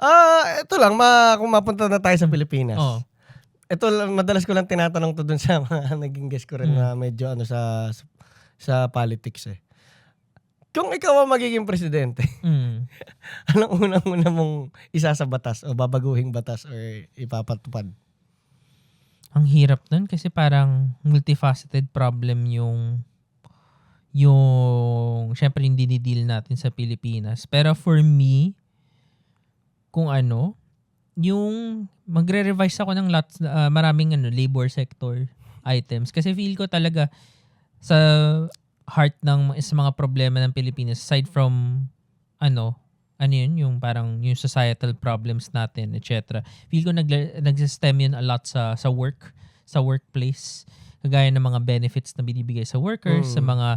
Ah, ito lang, ma, kung mapunta na tayo sa Pilipinas. Oo. Ito, lang, madalas ko lang tinatanong to dun sa mga naging guest ko rin Mm. na medyo ano sa sa politics eh. Kung ikaw ang magiging presidente, Mm. anong unang-una mong isa sa batas o babaguhing batas or ipapatupad? Ang hirap nun kasi parang multifaceted problem yung yung syempre yung dinidil natin sa Pilipinas. Pero for me, kung ano, yung magre-revise ako ng lots, ah, maraming ano, labor sector items. Kasi feel ko talaga sa heart ng sa mga problema ng Pilipinas, aside from ano, ano yun, yung parang yung societal problems natin, etc. Feel ko nag nag-stem yun a lot sa sa work, sa workplace. Kagaya ng mga benefits na binibigay sa workers, Mm. sa mga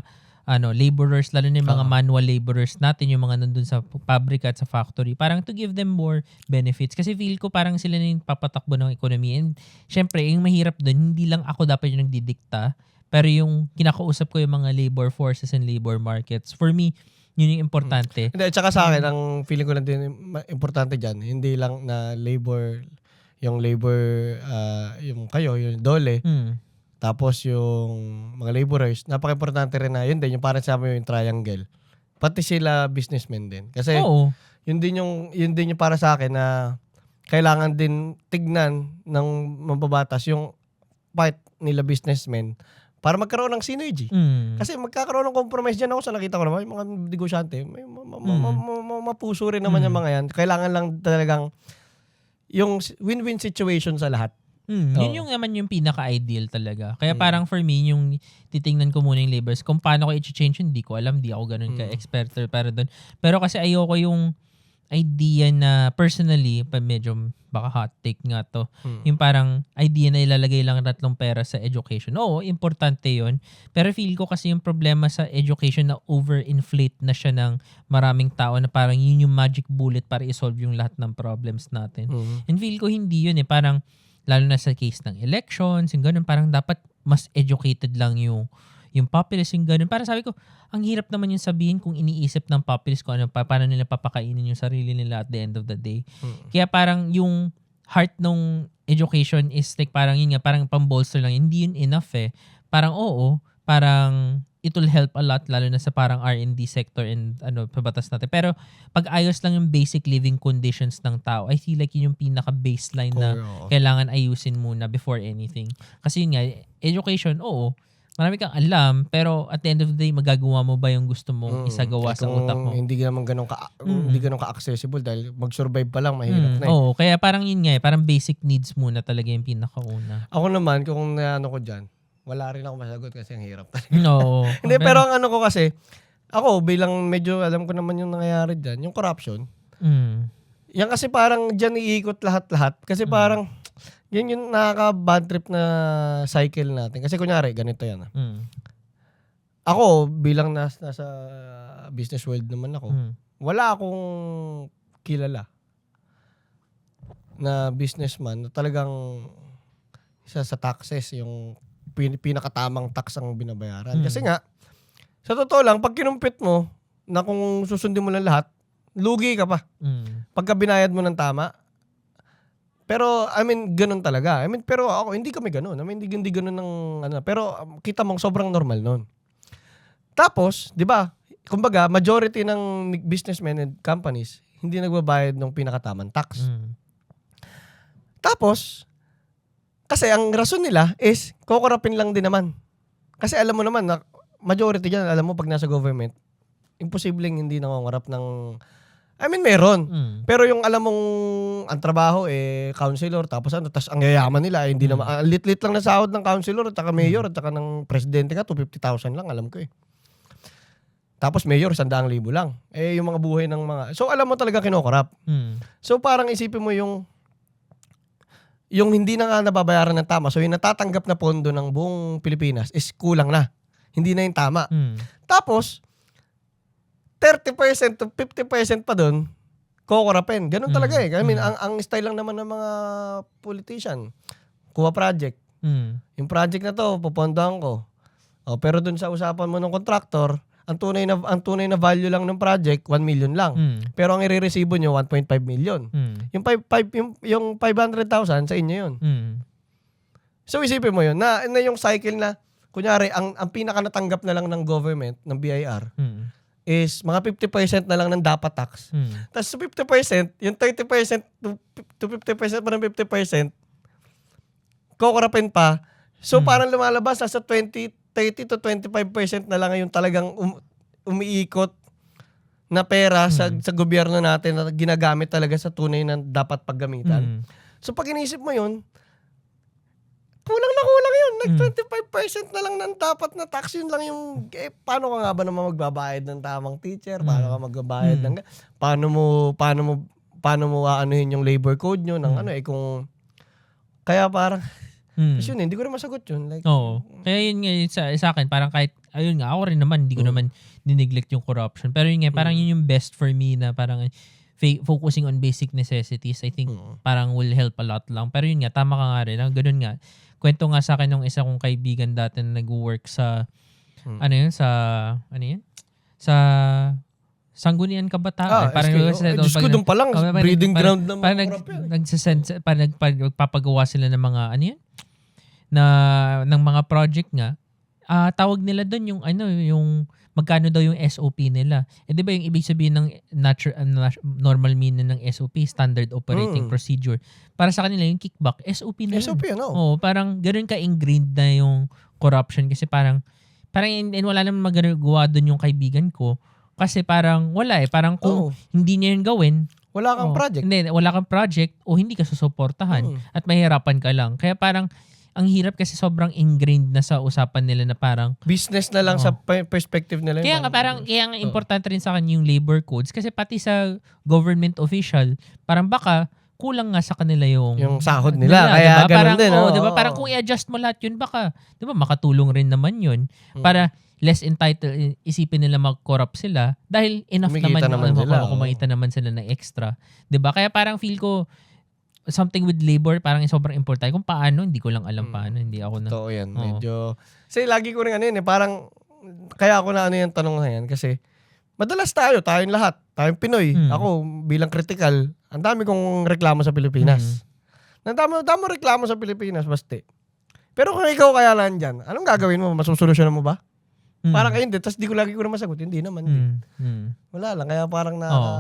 ano laborers, lalo na yung mga Oo. manual laborers natin, yung mga nandun sa pabrika at sa factory. Parang to give them more benefits. Kasi feel ko parang sila na yung papatakbo ng economy. And syempre, yung mahirap dun, hindi lang ako dapat yung nagdidikta, pero yung kinakausap ko yung mga labor forces and labor markets. For me, yun yung importante. Hindi, at saka sa akin, ang feeling ko lang din importante dyan, hindi lang na labor, yung labor, ah, yung kayo, yung dole, Hmm. Tapos yung mga laborers, napaka-importante rin na yun din, yung parang sabi mo yung triangle. Pati sila businessmen din. Kasi Oo. yun din yung yun din yung para sa akin na kailangan din tignan ng mababatas yung part nila businessmen para magkaroon ng synergy. Mm. Kasi magkakaroon ng compromise dyan ako sa nakita ko naman, yung mga negosyante, may ma- ma- Mm. ma- ma- ma- mapuso rin naman Mm. yung mga yan. Kailangan lang talagang yung win-win situation sa lahat. Mm, yun Oo. yung naman yung pinaka-ideal talaga. Kaya Mm. parang for me, yung titingnan ko muna yung labors, kung paano ko i-change, hindi ko alam. Di ako ganun Mm. ka-expert para doon. Pero kasi ayoko yung idea na personally, pa medyo baka hot take nga to, yung parang idea na ilalagay lang tatlong pera sa education. Oo, importante yon Pero feel ko kasi yung problema sa education na overinflate na siya ng maraming tao na parang yun yung magic bullet para isolve yung lahat ng problems natin. Mm. And feel ko hindi yun eh. Parang, lalo na sa case ng elections, yung ganun, parang dapat mas educated lang yung yung populace, yung ganun. Parang sabi ko, ang hirap naman yung sabihin kung iniisip ng populace kung ano, pa, paano nila papakainin yung sarili nila at the end of the day. Mm. Kaya parang yung heart ng education is like parang yun nga, parang pambolster lang. Hindi yun enough eh. Parang oo, parang it will help a lot lalo na sa parang R&D sector and ano pabatas natin. Pero pag ayos lang yung basic living conditions ng tao, I feel like yun yung pinaka baseline na kailangan ayusin muna before anything. Kasi yun nga, education, oo, marami kang alam, pero at the end of the day, magagawa mo ba yung gusto mong Mm. isagawa sa utak mo? Hindi naman ganun ka Mm. hindi ganun ka-accessible dahil mag-survive pa lang mahirap Mm, na. Eh. Oo, kaya parang yun nga, eh, parang basic needs muna talaga yung pinakauna. Ako naman kung ano ko diyan, wala rin ako masagot kasi ang hirap. No. Hindi, pero ang ano ko kasi, ako bilang medyo alam ko naman yung nangyayari dyan, yung corruption. Mm. Yan kasi parang dyan iikot lahat-lahat. Kasi Mm. parang, yan yung nakaka-bad trip na cycle natin. Kasi kunyari, ganito yan. ah. Mm. Ako, bilang nas, nasa business world naman ako, Mm. wala akong kilala na businessman na talagang isa sa taxes, yung pin- pinakatamang tax ang binabayaran. Mm. Kasi nga, sa totoo lang, pag kinumpit mo, na kung susundin mo lang lahat, lugi ka pa. Mm. Pagka binayad mo ng tama. Pero, I mean, ganun talaga. I mean, pero ako, hindi kami ganun. I mean, hindi, hindi ganun ng, ano, pero um, kita mong sobrang normal nun. Tapos, di ba, kumbaga, majority ng businessmen and companies, hindi nagbabayad ng pinakatamang tax. Mm. Tapos, kasi ang rason nila is, kukurapin lang din naman. Kasi alam mo naman, na majority dyan, alam mo, pag nasa government, imposibleng hindi nangangarap ng, I mean, meron. Mm. Pero yung alam mong ang trabaho eh counselor tapos ano tapos ang yayaman nila eh, hindi Mm. naman ang lit-lit lang na sahod ng counselor at saka mayor at saka ng presidente ka 250,000 lang alam ko eh. Tapos mayor 100,000 lang. Eh yung mga buhay ng mga So alam mo talaga kinokorap. Mm. So parang isipin mo yung yung hindi na nga nababayaran ng tama. So yung natatanggap na pondo ng buong Pilipinas is kulang na. Hindi na yung tama. Mm. Tapos, 30% to 50% pa doon, kokorapin. Ganun Mm, talaga eh. I mean, mm. ang, ang style lang naman ng mga politician, kuha project. Mm. Yung project na to, pupondohan ko. O, pero doon sa usapan mo ng contractor, ang tunay na ang tunay na value lang ng project 1 million lang. Mm. Pero ang irereceive nyo 1.5 million. Mm. Yung, five, five, yung, yung 500,000 sa inyo yun. Mm. So isipin mo yun, na, na yung cycle na, kunyari, ang, ang pinaka natanggap na lang ng government, ng BIR, Mm. is mga 50% na lang ng dapat tax. Mm. Tapos sa 50%, yung 30% to, to 50% pa ng 50%, kukurapin pa. So Hmm. parang lumalabas, nasa 20, 30 to 25% na lang yung talagang um, umiikot na pera sa, Hmm. sa gobyerno natin na ginagamit talaga sa tunay na dapat paggamitan. Mm. So pag inisip mo yun, kulang na kulang yun. Mm. 25% na lang ng dapat na tax. Yun lang yung, eh, paano ka nga ba naman magbabayad ng tamang teacher? Paano ka magbabayad Mm. ng, paano mo, paano mo, paano mo aanuhin yung labor code nyo ng Mm. ano eh, kung, kaya parang, Mm. kasi yun, eh, hindi ko rin masagot yun. Like, Oo. Kaya yun nga yun sa, sa akin, parang kahit, ayun nga, ako rin naman, hindi ko Mm. naman nineglect yung corruption. Pero yun nga, parang Mm. yun yung best for me na parang fa- focusing on basic necessities, I think mm, parang will help a lot lang. Pero yun nga, tama ka nga rin. Ang ganun nga. Kwento nga sa akin ng isa kong kaibigan dati na nag-work sa, Mm. ano yun, sa, ano yun? Sa Sanggunian Kabataan. ah, parang SK, yung- oh, eh, Diyos ko, doon pa lang, parang- breeding parang- ground ng mga parang nag, eh. nagsasend, parang nag, pag- nagpapagawa sila ng mga, ano yan? Na, ng mga project nga. Ah, tawag nila doon yung, ano, yung, magkano daw yung SOP nila. Eh, di ba yung ibig sabihin ng natural, normal meaning ng SOP, Standard Operating Mm. Procedure. Para sa kanila yung kickback, SOP na yun. SOP, ano? Oo, parang ganun ka-ingrained na yung corruption kasi parang parang and, and wala namang magagawa doon yung kaibigan ko kasi parang wala eh. Parang kung Oo. hindi niya yun gawin, Wala kang oo, project. Hindi, wala kang project o hindi ka susuportahan Mm. at mahirapan ka lang. Kaya parang ang hirap kasi sobrang ingrained na sa usapan nila na parang Business na lang Oo. sa pe- perspective nila. kaya nga parang kaya nga importante rin sa kanya yung labor codes kasi pati sa government official parang baka kulang nga sa kanila yung Yung sahod nila, kaya ganun parang, din, oh, oo. 'di ba? Parang kung i-adjust mo lahat 'yun baka 'di ba makatulong rin naman 'yun Mm. para less entitled isipin nila mag-corrupt sila dahil enough Kumikita naman, naman yung sila, ano, kumita naman sila ng extra 'di ba kaya parang feel ko something with labor parang sobrang importante kung paano hindi ko lang alam Mm. paano hindi ako na Totoo yan. Oo. Medyo, kasi lagi ko rin ano yun eh, parang, kaya ako na ano yung tanong na yan, kasi, madalas tayo, tayong lahat, tayong Pinoy, Mm. ako bilang critical, ang dami kong reklamo sa Pilipinas. Mm. Ang dami, dami reklamo sa Pilipinas, basti. Pero kung ikaw kaya lang dyan, anong gagawin mo? Masusolusyonan mo ba? Mm. Parang ayun din, tapos di ko lagi ko na masagot, hindi naman. Mm. Mm. Wala lang, kaya parang na, Oo.